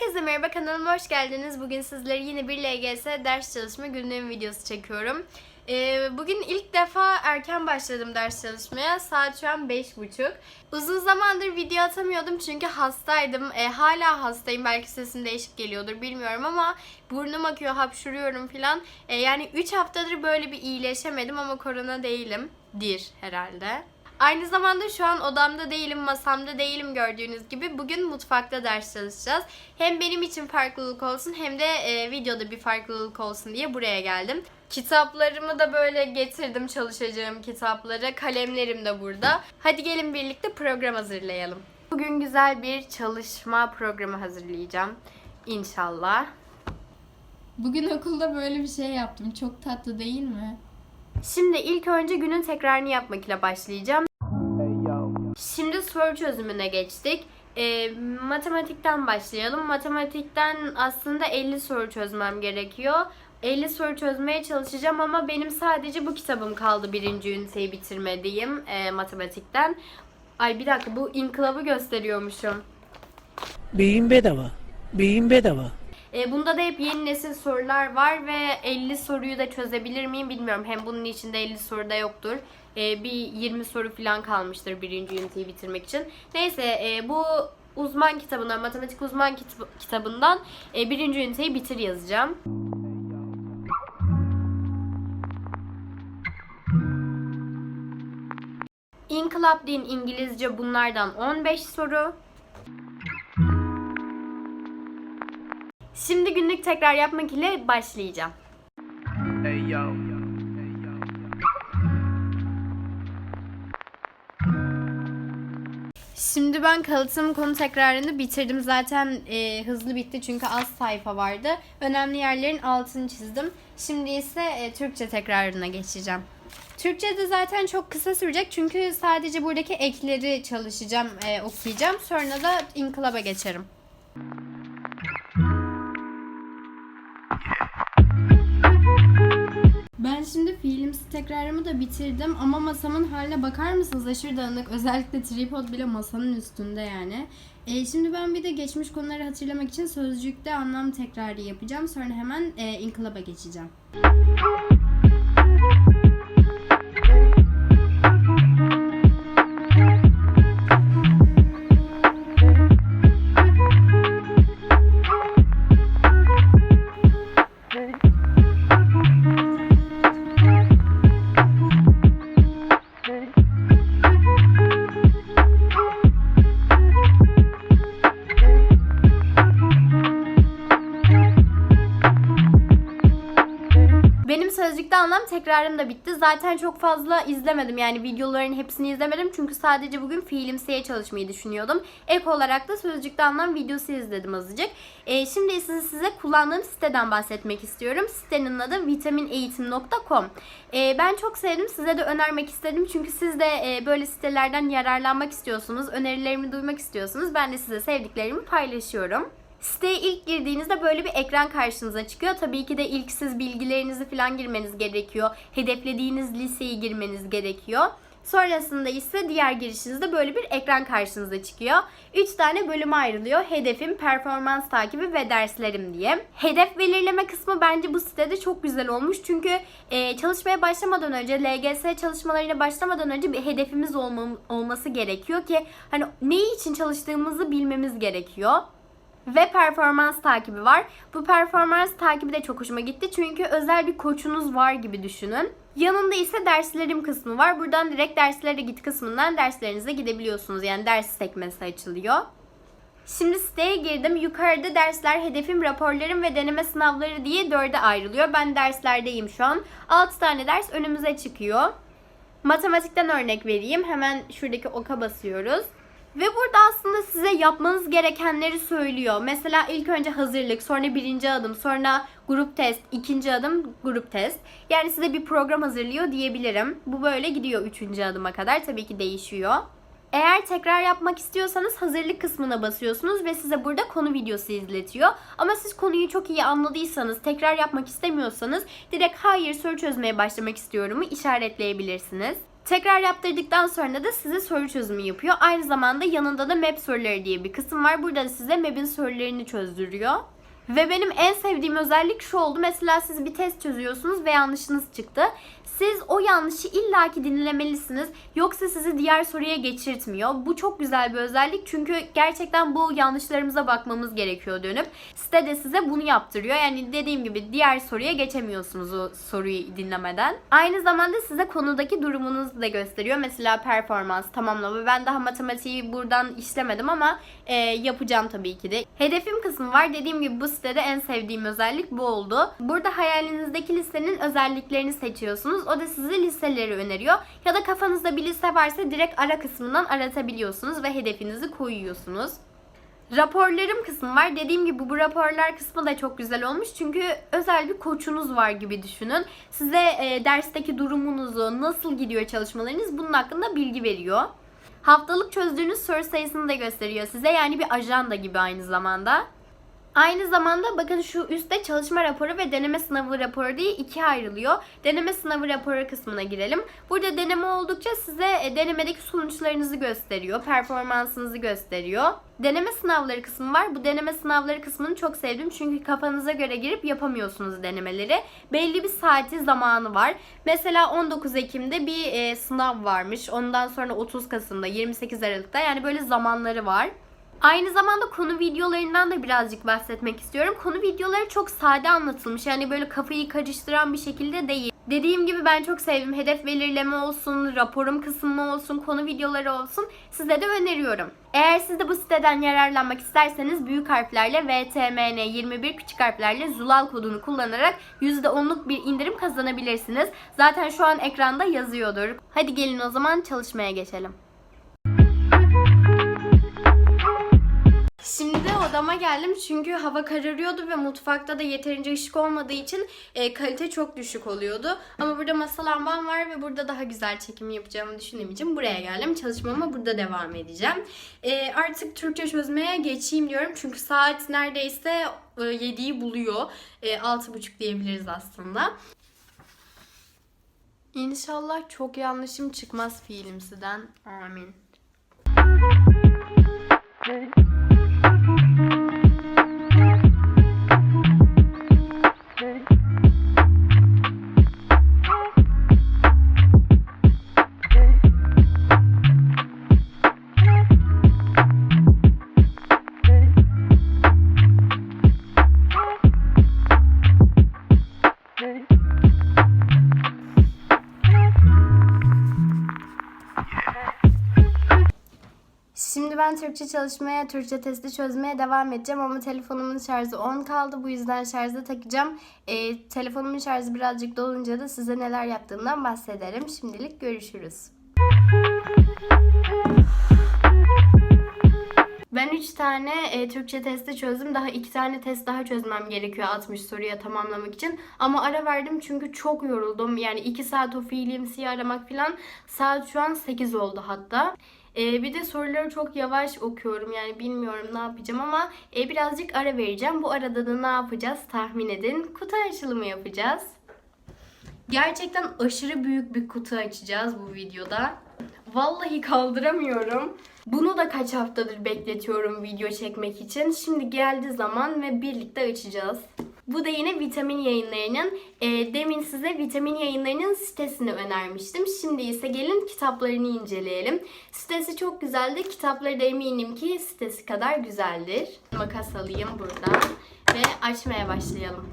Herkese merhaba kanalıma hoş geldiniz. Bugün sizlere yine bir LGS ders çalışma günlüğüm videosu çekiyorum. Ee, bugün ilk defa erken başladım ders çalışmaya. Saat şu an 5.30. Uzun zamandır video atamıyordum çünkü hastaydım. Ee, hala hastayım. Belki sesim değişik geliyordur bilmiyorum ama burnum akıyor, hapşuruyorum falan. Ee, yani 3 haftadır böyle bir iyileşemedim ama korona değilim. Dir herhalde. Aynı zamanda şu an odamda değilim, masamda değilim gördüğünüz gibi. Bugün mutfakta ders çalışacağız. Hem benim için farklılık olsun hem de e, videoda bir farklılık olsun diye buraya geldim. Kitaplarımı da böyle getirdim çalışacağım kitapları. Kalemlerim de burada. Hadi gelin birlikte program hazırlayalım. Bugün güzel bir çalışma programı hazırlayacağım. İnşallah. Bugün okulda böyle bir şey yaptım. Çok tatlı değil mi? Şimdi ilk önce günün tekrarını yapmak ile başlayacağım. Şimdi soru çözümüne geçtik. Ee, matematikten başlayalım. Matematikten aslında 50 soru çözmem gerekiyor. 50 soru çözmeye çalışacağım ama benim sadece bu kitabım kaldı birinci üniteyi bitirmediğim e, matematikten. Ay bir dakika bu inkılabı gösteriyormuşum. Beyin bedava. Beyin bedava. E, bunda da hep yeni nesil sorular var ve 50 soruyu da çözebilir miyim bilmiyorum. Hem bunun içinde 50 soru da yoktur. E, bir 20 soru falan kalmıştır birinci üniteyi bitirmek için. Neyse e, bu uzman kitabından, matematik uzman kitab- kitabından e, birinci üniteyi bitir yazacağım. İnkılap din İngilizce bunlardan 15 soru. Şimdi günlük tekrar yapmak ile başlayacağım. Şimdi ben kalıtım konu tekrarını bitirdim. Zaten e, hızlı bitti çünkü az sayfa vardı. Önemli yerlerin altını çizdim. Şimdi ise e, Türkçe tekrarına geçeceğim. Türkçe de zaten çok kısa sürecek çünkü sadece buradaki ekleri çalışacağım, e, okuyacağım. Sonra da inkılaba geçerim. Ben şimdi fiilimsi tekrarımı da bitirdim ama masamın haline bakar mısınız? Aşırı dağınık. Özellikle tripod bile masanın üstünde yani. E, şimdi ben bir de geçmiş konuları hatırlamak için sözcükte anlam tekrarı yapacağım. Sonra hemen e, inkılaba geçeceğim. Zaten çok fazla izlemedim. Yani videoların hepsini izlemedim. Çünkü sadece bugün fiilimsiye çalışmayı düşünüyordum. Ek olarak da sözlükte anlam videosu izledim azıcık. Ee, şimdi size, size kullandığım siteden bahsetmek istiyorum. Sitenin adı vitamineğitim.com. Ee, ben çok sevdim. Size de önermek istedim. Çünkü siz de e, böyle sitelerden yararlanmak istiyorsunuz. Önerilerimi duymak istiyorsunuz. Ben de size sevdiklerimi paylaşıyorum. Siteye ilk girdiğinizde böyle bir ekran karşınıza çıkıyor. Tabii ki de ilk siz bilgilerinizi falan girmeniz gerekiyor. Hedeflediğiniz liseyi girmeniz gerekiyor. Sonrasında ise diğer girişinizde böyle bir ekran karşınıza çıkıyor. 3 tane bölüme ayrılıyor. Hedefim, performans takibi ve derslerim diye. Hedef belirleme kısmı bence bu sitede çok güzel olmuş. Çünkü e, çalışmaya başlamadan önce, LGS çalışmalarına başlamadan önce bir hedefimiz olmam- olması gerekiyor ki hani ne için çalıştığımızı bilmemiz gerekiyor ve performans takibi var. Bu performans takibi de çok hoşuma gitti. Çünkü özel bir koçunuz var gibi düşünün. Yanında ise derslerim kısmı var. Buradan direkt derslere git kısmından derslerinize gidebiliyorsunuz. Yani ders sekmesi açılıyor. Şimdi siteye girdim. Yukarıda dersler, hedefim, raporlarım ve deneme sınavları diye dörde ayrılıyor. Ben derslerdeyim şu an. 6 tane ders önümüze çıkıyor. Matematikten örnek vereyim. Hemen şuradaki oka basıyoruz. Ve burada aslında size yapmanız gerekenleri söylüyor. Mesela ilk önce hazırlık, sonra birinci adım, sonra grup test, ikinci adım grup test. Yani size bir program hazırlıyor diyebilirim. Bu böyle gidiyor üçüncü adıma kadar. Tabii ki değişiyor. Eğer tekrar yapmak istiyorsanız hazırlık kısmına basıyorsunuz ve size burada konu videosu izletiyor. Ama siz konuyu çok iyi anladıysanız, tekrar yapmak istemiyorsanız direkt hayır soru çözmeye başlamak istiyorumu işaretleyebilirsiniz. Tekrar yaptırdıktan sonra da size soru çözümü yapıyor. Aynı zamanda yanında da map soruları diye bir kısım var. Burada da size map'in sorularını çözdürüyor. Ve benim en sevdiğim özellik şu oldu. Mesela siz bir test çözüyorsunuz ve yanlışınız çıktı. Siz o yanlışı illaki dinlemelisiniz. Yoksa sizi diğer soruya geçirtmiyor. Bu çok güzel bir özellik. Çünkü gerçekten bu yanlışlarımıza bakmamız gerekiyor dönüp. Site de size bunu yaptırıyor. Yani dediğim gibi diğer soruya geçemiyorsunuz o soruyu dinlemeden. Aynı zamanda size konudaki durumunuzu da gösteriyor. Mesela performans, tamamlama. Ben daha matematiği buradan işlemedim ama e, yapacağım tabii ki de. Hedefim kısmı var. Dediğim gibi bu sitede en sevdiğim özellik bu oldu. Burada hayalinizdeki listenin özelliklerini seçiyorsunuz. O da size listeleri öneriyor. Ya da kafanızda bir liste varsa direkt ara kısmından aratabiliyorsunuz ve hedefinizi koyuyorsunuz. Raporlarım kısmı var. Dediğim gibi bu raporlar kısmı da çok güzel olmuş. Çünkü özel bir koçunuz var gibi düşünün. Size e, dersteki durumunuzu, nasıl gidiyor çalışmalarınız bunun hakkında bilgi veriyor. Haftalık çözdüğünüz soru sayısını da gösteriyor size. Yani bir ajanda gibi aynı zamanda. Aynı zamanda bakın şu üstte çalışma raporu ve deneme sınavı raporu diye ikiye ayrılıyor. Deneme sınavı raporu kısmına girelim. Burada deneme oldukça size e, denemedeki sonuçlarınızı gösteriyor. Performansınızı gösteriyor. Deneme sınavları kısmı var. Bu deneme sınavları kısmını çok sevdim. Çünkü kafanıza göre girip yapamıyorsunuz denemeleri. Belli bir saati zamanı var. Mesela 19 Ekim'de bir e, sınav varmış. Ondan sonra 30 Kasım'da, 28 Aralık'ta yani böyle zamanları var. Aynı zamanda konu videolarından da birazcık bahsetmek istiyorum. Konu videoları çok sade anlatılmış. Yani böyle kafayı karıştıran bir şekilde değil. Dediğim gibi ben çok sevdim. Hedef belirleme olsun, raporum kısmı olsun, konu videoları olsun. Size de öneriyorum. Eğer siz de bu siteden yararlanmak isterseniz büyük harflerle VTMN21 küçük harflerle Zulal kodunu kullanarak %10'luk bir indirim kazanabilirsiniz. Zaten şu an ekranda yazıyordur. Hadi gelin o zaman çalışmaya geçelim. Şimdi odama geldim çünkü hava kararıyordu ve mutfakta da yeterince ışık olmadığı için e, kalite çok düşük oluyordu. Ama burada masa lambam var ve burada daha güzel çekim yapacağımı düşündüğüm için buraya geldim. Çalışmama burada devam edeceğim. E, artık Türkçe çözmeye geçeyim diyorum çünkü saat neredeyse e, 7'yi buluyor. E, 6.30 diyebiliriz aslında. İnşallah çok yanlışım çıkmaz fiilimsiden. Amin. Şimdi ben Türkçe çalışmaya, Türkçe testi çözmeye devam edeceğim ama telefonumun şarjı 10 kaldı. Bu yüzden şarja takacağım. Ee, telefonumun şarjı birazcık dolunca da size neler yaptığımdan bahsederim. Şimdilik görüşürüz. Ben 3 tane e, Türkçe testi çözdüm. Daha 2 tane test daha çözmem gerekiyor 60 soruya tamamlamak için. Ama ara verdim çünkü çok yoruldum. Yani 2 saat o fiilimsiyi aramak falan. Saat şu an 8 oldu hatta. E, bir de soruları çok yavaş okuyorum. Yani bilmiyorum ne yapacağım ama e, birazcık ara vereceğim. Bu arada da ne yapacağız tahmin edin. Kutu açılımı yapacağız. Gerçekten aşırı büyük bir kutu açacağız bu videoda. Vallahi kaldıramıyorum. Bunu da kaç haftadır bekletiyorum video çekmek için. Şimdi geldi zaman ve birlikte açacağız. Bu da yine vitamin yayınlarının, e, demin size vitamin yayınlarının sitesini önermiştim. Şimdi ise gelin kitaplarını inceleyelim. Sitesi çok güzeldi. Kitapları da eminim ki sitesi kadar güzeldir. Makas alayım buradan ve açmaya başlayalım.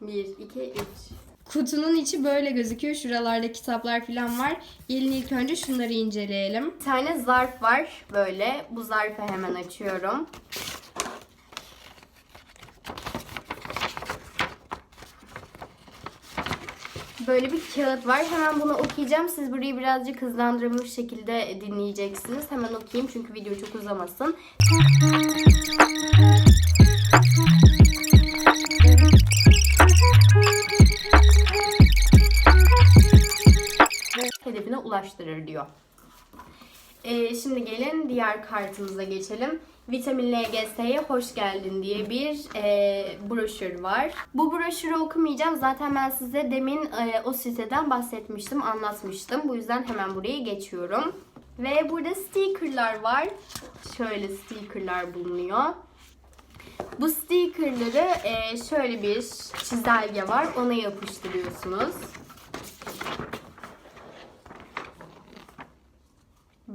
1, 2, 3. Kutunun içi böyle gözüküyor. Şuralarda kitaplar falan var. Gelin ilk önce şunları inceleyelim. Bir tane zarf var böyle. Bu zarfı hemen açıyorum. Böyle bir kağıt var. Hemen bunu okuyacağım. Siz burayı birazcık hızlandırılmış şekilde dinleyeceksiniz. Hemen okuyayım çünkü video çok uzamasın. Diyor. Ee, şimdi gelin diğer kartımıza geçelim. Vitamin LGS'ye hoş geldin diye bir e, broşür var. Bu broşürü okumayacağım. Zaten ben size demin e, o siteden bahsetmiştim, anlatmıştım. Bu yüzden hemen buraya geçiyorum. Ve burada stickerlar var. Şöyle stickerlar bulunuyor. Bu stickerları e, şöyle bir çizelge var. Ona yapıştırıyorsunuz.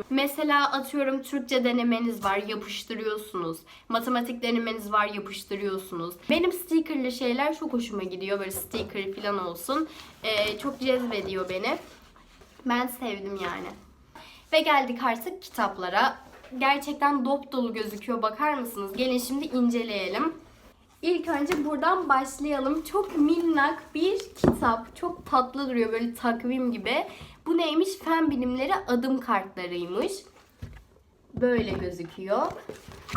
Mesela atıyorum Türkçe denemeniz var, yapıştırıyorsunuz. Matematik denemeniz var, yapıştırıyorsunuz. Benim stickerlı şeyler çok hoşuma gidiyor. Böyle sticker falan olsun. Ee, çok cezbediyor beni. Ben sevdim yani. Ve geldik artık kitaplara. Gerçekten dop dolu gözüküyor. Bakar mısınız? Gelin şimdi inceleyelim. İlk önce buradan başlayalım. Çok minnak bir kitap. Çok tatlı duruyor böyle takvim gibi. Bu neymiş? Fen bilimleri adım kartlarıymış. Böyle gözüküyor.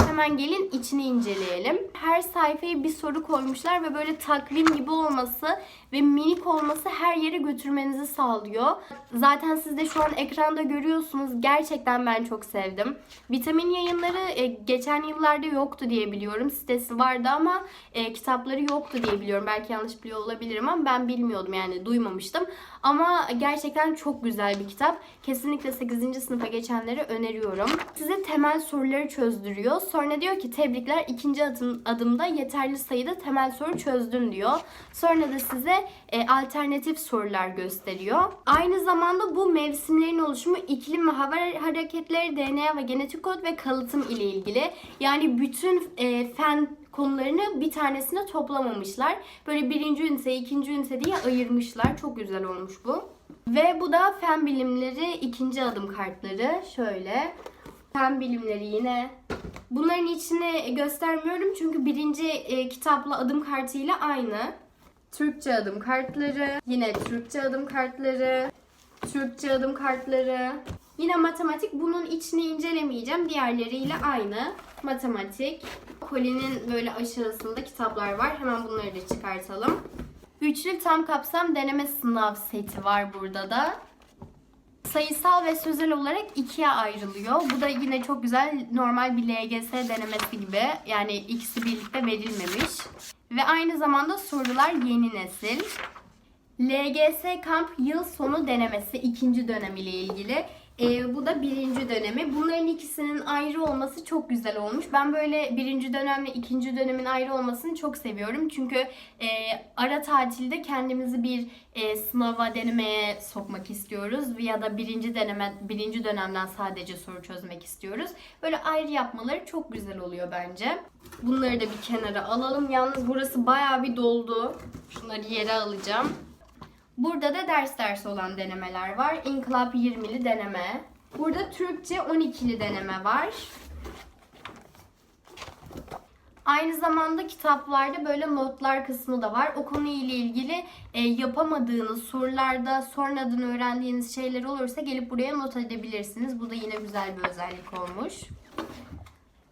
Hemen gelin içini inceleyelim. Her sayfaya bir soru koymuşlar ve böyle takvim gibi olması ve minik olması her yere götürmenizi sağlıyor. Zaten siz de şu an ekranda görüyorsunuz. Gerçekten ben çok sevdim. Vitamin yayınları e, geçen yıllarda yoktu diye biliyorum. Sitesi vardı ama e, kitapları yoktu diye biliyorum. Belki yanlış biliyor olabilirim ama ben bilmiyordum yani duymamıştım. Ama gerçekten çok güzel bir kitap. Kesinlikle 8. sınıfa geçenlere öneriyorum. Size temel soruları çözdürüyor. Sonra diyor ki tebrikler ikinci adım, adımda yeterli sayıda temel soru çözdün diyor. Sonra da size e, alternatif sorular gösteriyor. Aynı zamanda bu mevsimlerin oluşumu iklim ve hava hareketleri, DNA ve genetik kod ve kalıtım ile ilgili. Yani bütün e, fen konularını bir tanesine toplamamışlar. Böyle birinci ünite, ikinci ünite diye ayırmışlar. Çok güzel olmuş bu. Ve bu da fen bilimleri ikinci adım kartları. Şöyle. Fen bilimleri yine. Bunların içini göstermiyorum çünkü birinci e, kitapla adım kartıyla aynı. Türkçe adım kartları. Yine Türkçe adım kartları. Türkçe adım kartları. Yine matematik. Bunun içini incelemeyeceğim. Diğerleriyle aynı. Matematik. Kolinin böyle aşağısında kitaplar var. Hemen bunları da çıkartalım. Üçlü tam kapsam deneme sınav seti var burada da. Sayısal ve sözel olarak ikiye ayrılıyor. Bu da yine çok güzel normal bir LGS denemesi gibi. Yani ikisi birlikte verilmemiş. Ve aynı zamanda sorular yeni nesil. LGS kamp yıl sonu denemesi ikinci dönemiyle ilgili. Ee, bu da birinci dönemi. Bunların ikisinin ayrı olması çok güzel olmuş. Ben böyle birinci dönemle ikinci dönemin ayrı olmasını çok seviyorum. Çünkü e, ara tatilde kendimizi bir e, sınava denemeye sokmak istiyoruz. Ya da birinci deneme birinci dönemden sadece soru çözmek istiyoruz. Böyle ayrı yapmaları çok güzel oluyor bence. Bunları da bir kenara alalım. Yalnız burası bayağı bir doldu. Şunları yere alacağım. Burada da ders ders olan denemeler var. İnkılap 20'li deneme. Burada Türkçe 12'li deneme var. Aynı zamanda kitaplarda böyle notlar kısmı da var. O konuyla ilgili e, yapamadığınız sorularda sonradan öğrendiğiniz şeyler olursa gelip buraya not edebilirsiniz. Bu da yine güzel bir özellik olmuş.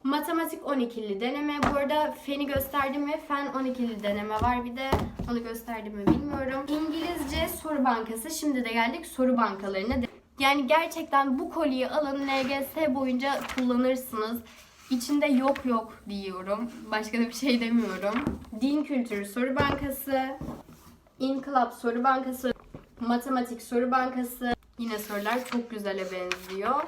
Matematik 12'li deneme. Bu arada feni gösterdim ve fen 12'li deneme var. Bir de onu gösterdim mi bilmiyorum. İngilizce soru bankası. Şimdi de geldik soru bankalarına. Yani gerçekten bu kolyeyi alın LGS boyunca kullanırsınız. İçinde yok yok diyorum. Başka da bir şey demiyorum. Din kültürü soru bankası. İnkılap soru bankası. Matematik soru bankası. Yine sorular çok güzele benziyor.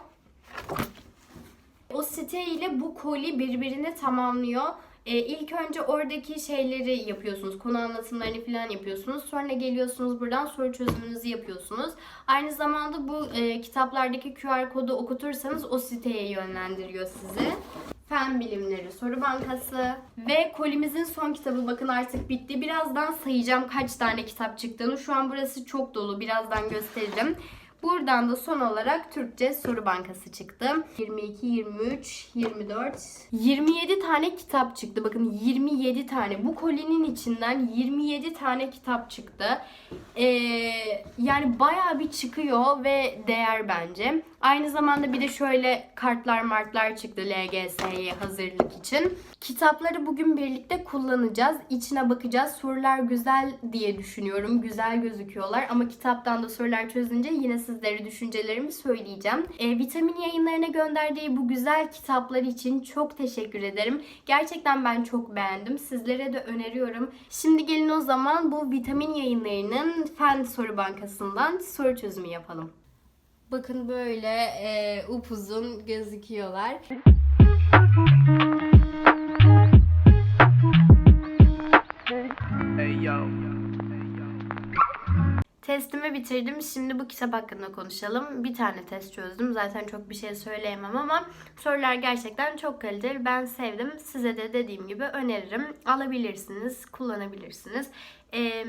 O site ile bu koli birbirini tamamlıyor. Ee, ilk önce oradaki şeyleri yapıyorsunuz. Konu anlatımlarını falan yapıyorsunuz. Sonra geliyorsunuz buradan soru çözümünüzü yapıyorsunuz. Aynı zamanda bu e, kitaplardaki QR kodu okutursanız o siteye yönlendiriyor sizi. Fen Bilimleri Soru Bankası ve kolimizin son kitabı bakın artık bitti. Birazdan sayacağım kaç tane kitap çıktığını. Şu an burası çok dolu. Birazdan gösteririm. Buradan da son olarak Türkçe soru bankası çıktı. 22, 23, 24, 27 tane kitap çıktı. Bakın 27 tane. Bu kolinin içinden 27 tane kitap çıktı. Ee, yani bayağı bir çıkıyor ve değer bence. Aynı zamanda bir de şöyle kartlar martlar çıktı LGS'ye hazırlık için. Kitapları bugün birlikte kullanacağız. İçine bakacağız. Sorular güzel diye düşünüyorum. Güzel gözüküyorlar ama kitaptan da sorular çözünce yine sizlere düşüncelerimi söyleyeceğim. E, vitamin yayınlarına gönderdiği bu güzel kitaplar için çok teşekkür ederim. Gerçekten ben çok beğendim. Sizlere de öneriyorum. Şimdi gelin o zaman bu vitamin yayınlarının fen soru bankasından soru çözümü yapalım. Bakın böyle e, upuzun gözüküyorlar. Testimi bitirdim. Şimdi bu kitap hakkında konuşalım. Bir tane test çözdüm. Zaten çok bir şey söyleyemem ama sorular gerçekten çok kaliteli. Ben sevdim. Size de dediğim gibi öneririm. Alabilirsiniz, kullanabilirsiniz. Ee,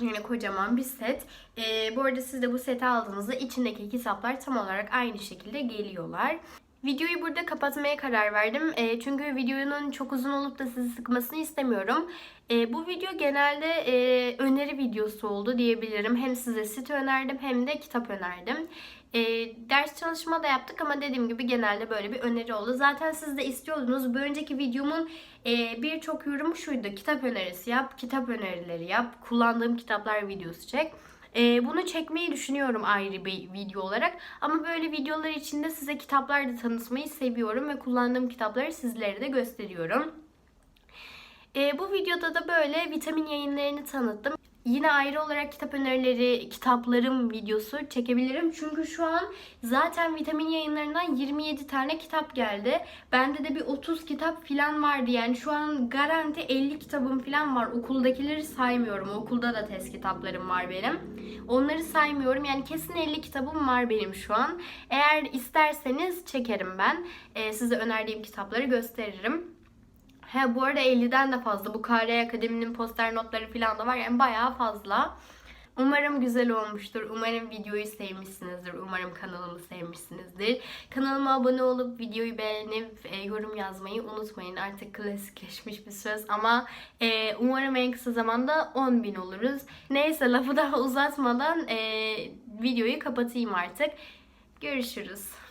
Yine kocaman bir set. Ee, bu arada siz de bu seti aldığınızda içindeki kitaplar tam olarak aynı şekilde geliyorlar. Videoyu burada kapatmaya karar verdim. Ee, çünkü videonun çok uzun olup da sizi sıkmasını istemiyorum. Ee, bu video genelde e, öneri videosu oldu diyebilirim. Hem size site önerdim hem de kitap önerdim. Ee, ders çalışma da yaptık ama dediğim gibi genelde böyle bir öneri oldu. Zaten siz de istiyordunuz. Bir önceki videomun e, birçok yorumu şuydu. Kitap önerisi yap, kitap önerileri yap, kullandığım kitaplar videosu çek. E, bunu çekmeyi düşünüyorum ayrı bir video olarak. Ama böyle videolar içinde size kitaplar da tanıtmayı seviyorum ve kullandığım kitapları sizlere de gösteriyorum. E, bu videoda da böyle vitamin yayınlarını tanıttım. Yine ayrı olarak kitap önerileri, kitaplarım videosu çekebilirim. Çünkü şu an zaten vitamin yayınlarından 27 tane kitap geldi. Bende de bir 30 kitap falan vardı. Yani şu an garanti 50 kitabım falan var. Okuldakileri saymıyorum. Okulda da test kitaplarım var benim. Onları saymıyorum. Yani kesin 50 kitabım var benim şu an. Eğer isterseniz çekerim ben. Ee, size önerdiğim kitapları gösteririm. He bu arada 50'den de fazla. Bu KR Akademi'nin poster notları falan da var. Yani bayağı fazla. Umarım güzel olmuştur. Umarım videoyu sevmişsinizdir. Umarım kanalımı sevmişsinizdir. Kanalıma abone olup videoyu beğenip e, yorum yazmayı unutmayın. Artık klasikleşmiş bir söz ama e, umarım en kısa zamanda 10.000 oluruz. Neyse lafı daha uzatmadan e, videoyu kapatayım artık. Görüşürüz.